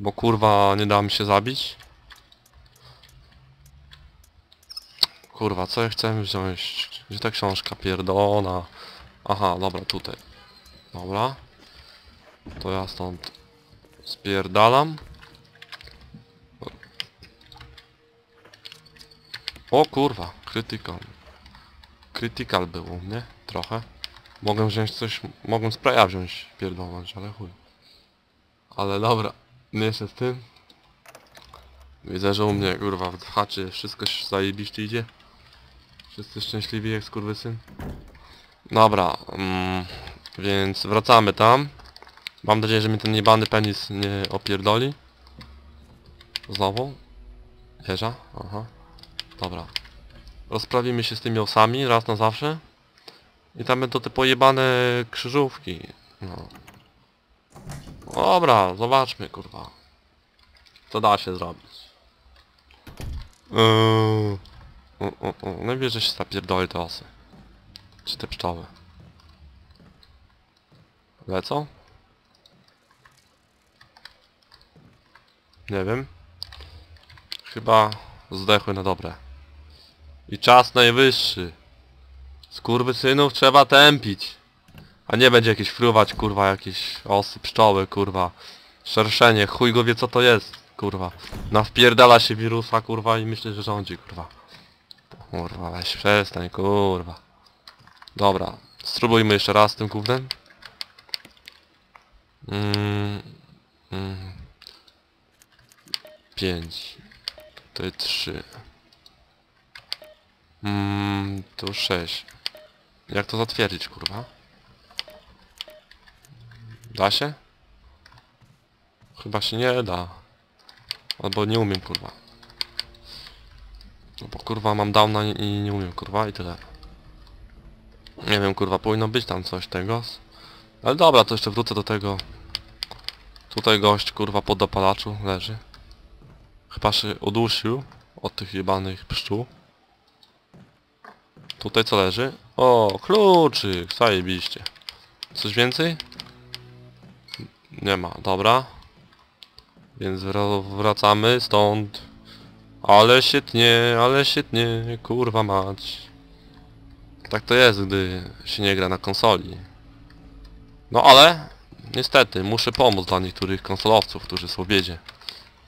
Bo kurwa nie da mi się zabić. Kurwa, co ja chcę wziąć? Gdzie ta książka pierdolona? Aha, dobra, tutaj. Dobra. To ja stąd spierdalam. O kurwa, krytykal. Krytykal było, nie? Trochę. Mogę wziąć coś, mogę spraya wziąć, pierdolnąć, ale chuj. Ale dobra, nie się z tym. Widzę, że u mnie kurwa w haczy wszystko się zajebiście idzie. Wszyscy szczęśliwi jak skurwysyn. Dobra, mm, więc wracamy tam. Mam nadzieję, że mi ten jebany penis nie opierdoli. Znowu? Wieża? Aha. Dobra. Rozprawimy się z tymi osami raz na zawsze. I tam będą te pojebane krzyżówki. No. Dobra, zobaczmy kurwa. Co da się zrobić. Yy... O, o, o. Najwyżej się zapierdoli te osy. Czy te pszczoły. Lecą? Nie wiem. Chyba zdechły na dobre. I czas najwyższy. synów trzeba tępić. A nie będzie jakieś fruwać, kurwa, jakieś osy, pszczoły, kurwa. Szerszenie, chuj go wie co to jest, kurwa. Nawpierdala się wirusa, kurwa, i myślę, że rządzi, kurwa. Kurwa, weź przestań, kurwa. Dobra, spróbujmy jeszcze raz tym gównem. Mm, mm. Pięć. To jest trzy. Mm, to sześć. Jak to zatwierdzić, kurwa? Da się? Chyba się nie da. Albo nie umiem, kurwa. No bo kurwa mam downa i nie umiem, kurwa, i tyle. Nie wiem, kurwa, powinno być tam coś tego. Ale dobra, to jeszcze wrócę do tego. Tutaj gość, kurwa, pod dopalaczu leży. Chyba się udusił od tych jebanych pszczół. Tutaj co leży? O, kluczyk, zajebiście. Coś więcej? Nie ma, dobra. Więc wra- wracamy stąd. Ale świetnie, ale świetnie, kurwa mać. Tak to jest, gdy się nie gra na konsoli. No ale, niestety, muszę pomóc dla niektórych konsolowców, którzy są w biedzie.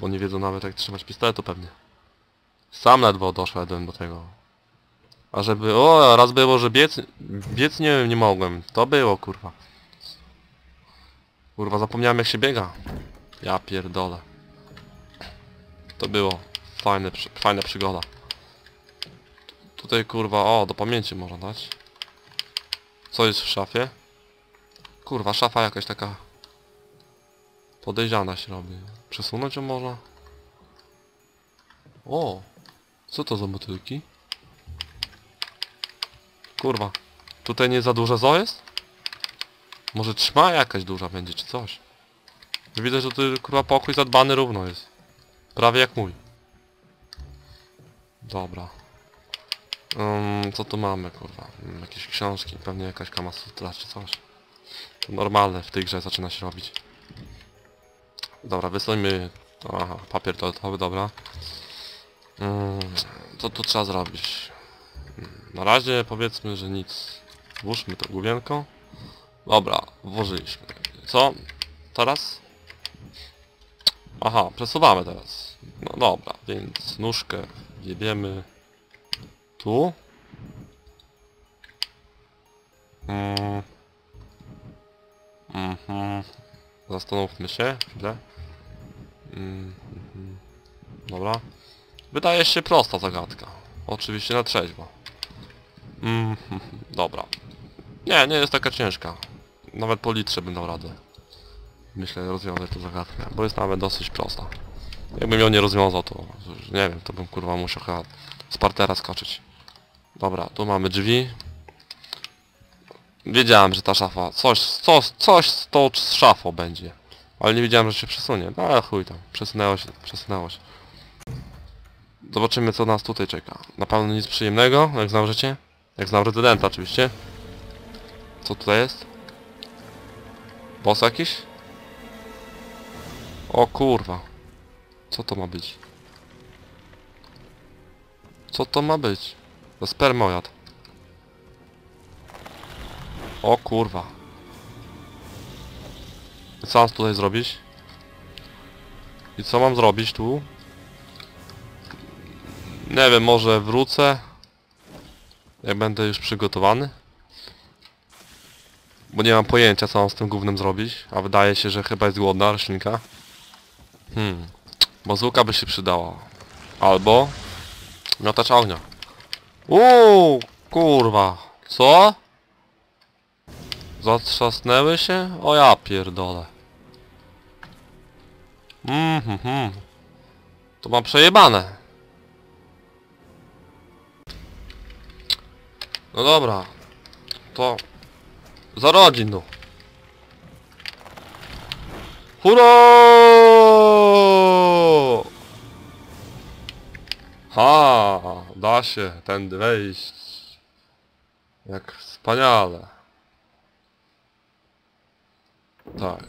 Bo nie wiedzą nawet jak trzymać pistoletu pewnie. Sam ledwo doszedłem do tego. A żeby... O, raz było, że biec... Biec nie, nie mogłem. To było, kurwa. Kurwa, zapomniałem jak się biega. Ja pierdolę. To było. Fajne, fajna przygoda. Tutaj kurwa, o, do pamięci można dać. Co jest w szafie? Kurwa, szafa jakaś taka... Podejrzana się robi. Przesunąć ją można? O! Co to za motylki? Kurwa. Tutaj nie za duże zo jest? Może trzyma jakaś duża będzie, czy coś? Widzę, że tu kurwa pokój zadbany równo jest. Prawie jak mój. Dobra. Um, co tu mamy, kurwa? Mm, Jakieś książki, pewnie jakaś kamasutra czy coś. To normalne w tej grze zaczyna się robić. Dobra, wysłajmy... Aha, papier toaletowy, dobra. Mm, co tu trzeba zrobić? Mm, Na razie powiedzmy, że nic. Włóżmy to główienko. Dobra, włożyliśmy. Co? Teraz? Aha, przesuwamy teraz. No dobra, więc nóżkę jebiemy tu. Mm. Mhm. Zastanówmy się chwilę. Mm, mhm. Dobra. Wydaje się prosta zagadka. Oczywiście na trzeźwo. Mm, dobra. Nie, nie jest taka ciężka. Nawet po litrze dał radę. Myślę rozwiązać tę zagadkę, bo jest nawet dosyć prosta. Jakbym ją nie rozwiązał, to nie wiem, to bym kurwa musiał chyba z partera skoczyć. Dobra, tu mamy drzwi. Wiedziałem, że ta szafa, coś, coś, coś z tą szafą będzie. Ale nie wiedziałem, że się przesunie. No ale chuj tam, przesunęło się, przesunęło się. Zobaczymy co nas tutaj czeka. Na pewno nic przyjemnego, jak znam życie. Jak znam rezydenta oczywiście. Co tutaj jest? Boss jakiś? O kurwa. Co to ma być? Co to ma być? To spermojad. O kurwa. Co mam tutaj zrobić? I co mam zrobić tu? Nie wiem, może wrócę. Jak będę już przygotowany. Bo nie mam pojęcia co mam z tym gównem zrobić. A wydaje się, że chyba jest głodna roślinka. Hmm. Bazuka by się przydała. Albo... Miotacz ognia. Uuu, kurwa. Co? Zatrzasnęły się? O ja pierdolę. Mhm, mhm. To mam przejebane. No dobra. To... Za rodzin, no. Hurra! Ha, da się tędy wejść. Jak wspaniale. Tak.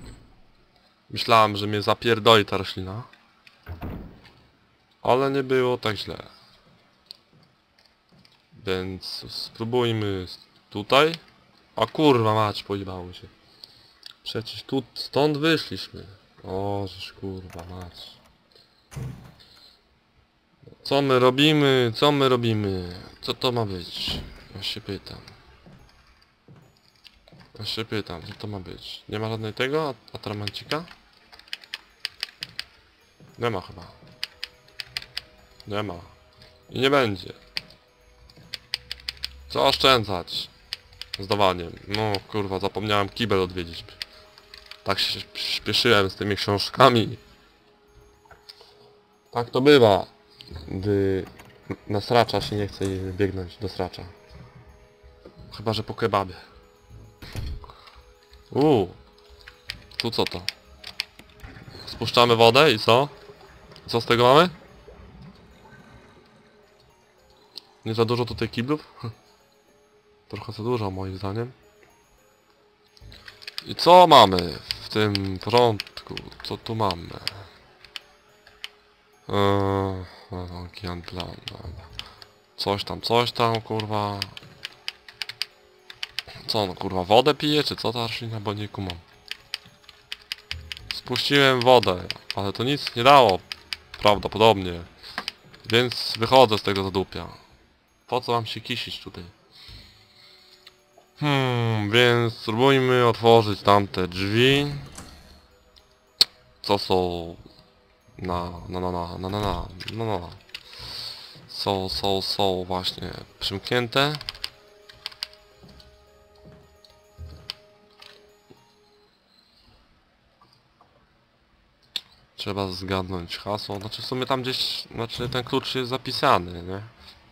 Myślałem, że mnie zapierdoli ta roślina. Ale nie było tak źle. Więc spróbujmy tutaj. A kurwa mać, pojebało się. Przecież tu, stąd wyszliśmy. O, żeż kurwa mać. Co my robimy? Co my robimy? Co to ma być? Ja się pytam. Ja się pytam, co to ma być? Nie ma żadnej tego? Atramancika? Nie ma chyba. Nie ma. I nie będzie. Co oszczędzać? Zdawaniem. No kurwa, zapomniałem kibel odwiedzić. Tak się śpieszyłem z tymi książkami. Tak to bywa. Gdy na sracza się nie chce biegnąć do sracza. Chyba, że po kebabie. Uuu. Tu co to? Spuszczamy wodę i co? Co z tego mamy? Nie za dużo tutaj kiblów? Trochę za dużo moim zdaniem. I co mamy w tym porządku? Co tu mamy? Eee, plan. dobra. Coś tam, coś tam, kurwa. Co no, kurwa, wodę pije, czy co ta roślina, bo nie kumam. Spuściłem wodę, ale to nic nie dało. Prawdopodobnie. Więc wychodzę z tego zadupia. Po co mam się kisić tutaj? Hmm, więc spróbujmy otworzyć tamte drzwi. Co są na na na na na na na na na są są są właśnie przymknięte. Trzeba zgadnąć hasło. Znaczy w sumie tam gdzieś, znaczy ten klucz jest zapisany, nie?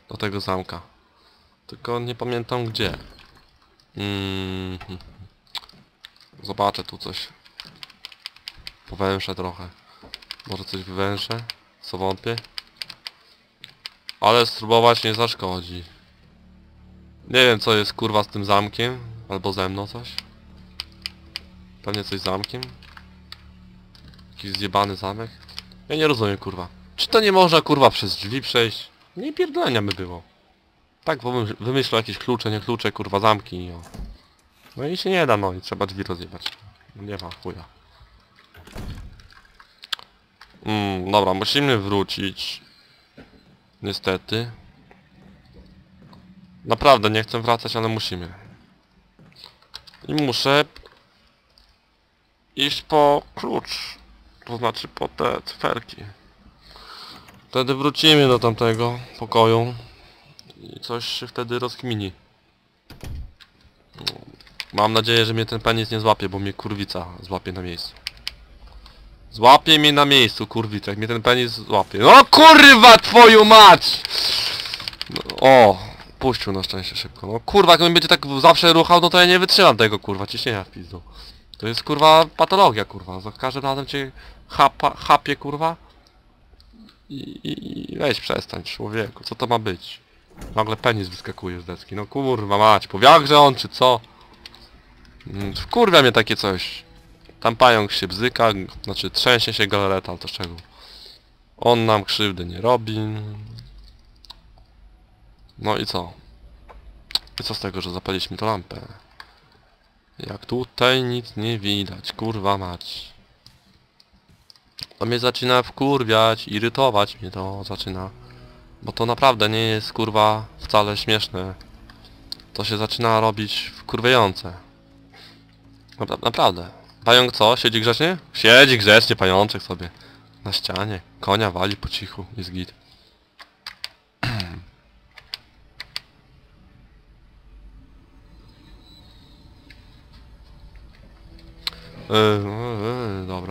Do tego zamka. Tylko nie pamiętam gdzie. Mm. Zobaczę tu coś. Powęszę trochę. Może coś wywęszę? Co wątpię? Ale spróbować nie zaszkodzi. Nie wiem co jest kurwa z tym zamkiem. Albo ze mną coś. Pewnie coś z zamkiem. Jakiś zjebany zamek. Ja nie rozumiem kurwa. Czy to nie można kurwa przez drzwi przejść? Nie pierdolenia by było. Tak, bo wym- wymyślą jakieś klucze, nie klucze, kurwa zamki o. No i się nie da, no i trzeba drzwi rozjebać. Nie ma chuja. Mm, dobra, musimy wrócić. Niestety. Naprawdę nie chcę wracać, ale musimy. I muszę iść po klucz. To znaczy po te cyferki. Wtedy wrócimy do tamtego pokoju coś się wtedy rozkmini. Mam nadzieję, że mnie ten penis nie złapie, bo mnie kurwica złapie na miejscu. Złapie mnie na miejscu, kurwica, jak mnie ten penis złapie. No kurwa twoją mać! No, o, puścił na szczęście szybko. No kurwa, jak on będzie tak zawsze ruchał, no to ja nie wytrzymam tego kurwa ciśnienia w pizdu. To jest kurwa patologia kurwa. Za każdym razem cię chapa, chapie kurwa. I, i, I weź przestań człowieku, co to ma być? Nagle penis wyskakuje z deski. No kurwa mać, powiagrze on czy co? Mm, Wkurwia mnie takie coś. Tam pająk się bzyka, znaczy trzęsie się galareta, ale to czego? On nam krzywdy nie robi. No i co? I co z tego, że zapaliliśmy tę lampę? Jak tutaj nic nie widać, kurwa mać. To mnie zaczyna wkurwiać, irytować mnie to zaczyna. Bo to naprawdę nie jest kurwa wcale śmieszne. To się zaczyna robić wkurwiające. Napra naprawdę. Pająk co? Siedzi grzecznie? Siedzi grzecznie, pajączek sobie. Na ścianie. Konia wali po cichu. Jest git. Yy, yy, dobra.